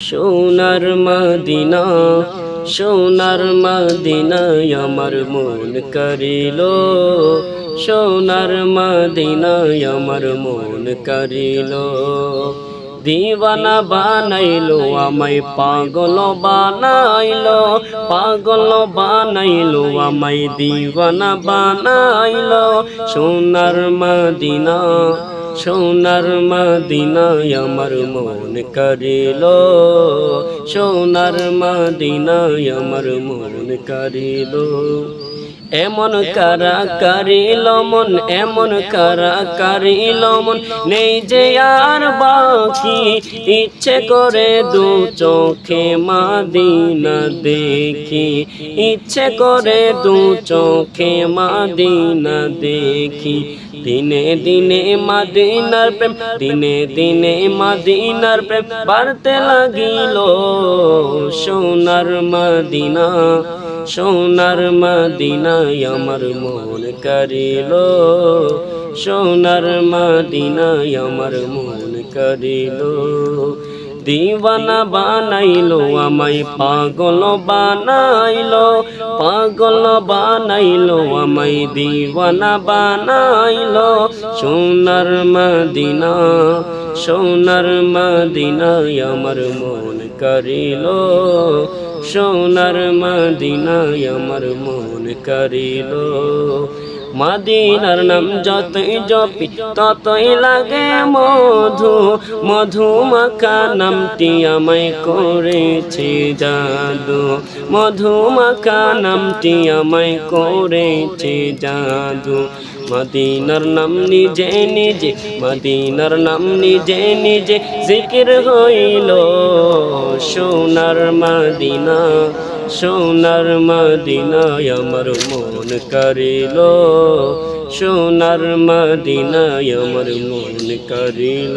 সোনার মদিনা, সোনার মদিনায় আমার মন করিল। সোনার মদিনায় আমার মন করিল। দিওয়ানা বানাইলো, আমায় পাগল বানাইলো। পাগল বানাইলো, আমায় দিওয়ানা বানাইলো। সোনার মদিনা সোনার মাদিনায় আমার মন করিল সোনার মাদিনায় আমার মন করিল এমন কারা কারিল মন এমন কারা কারিল মন। নেই যে আর বাকি ইচ্ছে করে দু চোখে মাদিনা দেখি। ইচ্ছে করে দু চোখে মাদিনা দেখি। দিনে দিনে মাদিনার প্রেম দিনে দিনে মাদিনার প্রেম। বাড়তে লাগিল সোনার মাদিনা। সোনার মাদিনায় আমার মন করিল। সোনার মাদিনায় আমার মন করিল। দিওয়ানা বানাইলো, আমায় পাগল বানাইলো। পাগল বানাইলো, আমায় দিওয়ানা বানাইলো। সোনার মদিনা সোনার মদিনায় আমার মন করিল। সোনার মদিনায় আমার মন করিল। মাদিনার নাম যতই জপি, ততই লাগে মধু। মধু মাখা নামটি আমায় করেছে জাদু। মধু মাখা নামটি আমায় করেছে জাদু। মদিনার নাম নিজে নিজে, মদিনার নাম নিজে নিজে জিকির হইল। সোনার মদিনা, সোনার মদিনায় আমার মন করিল। সোনার মদিনায় আমার মন করিল।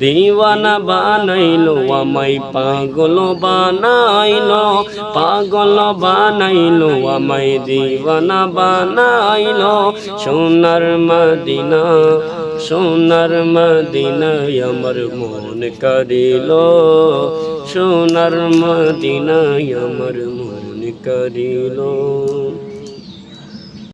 দিওয়ানা বানাইলো, আমায় পাগল বানাইলো পাগল বানাইলো, আমায় দিওয়ানা বানাইলো। সোনার মদিনা, সোনার মদিনায় আমার মন করিল সোনার মদিনায় আমার মন করিল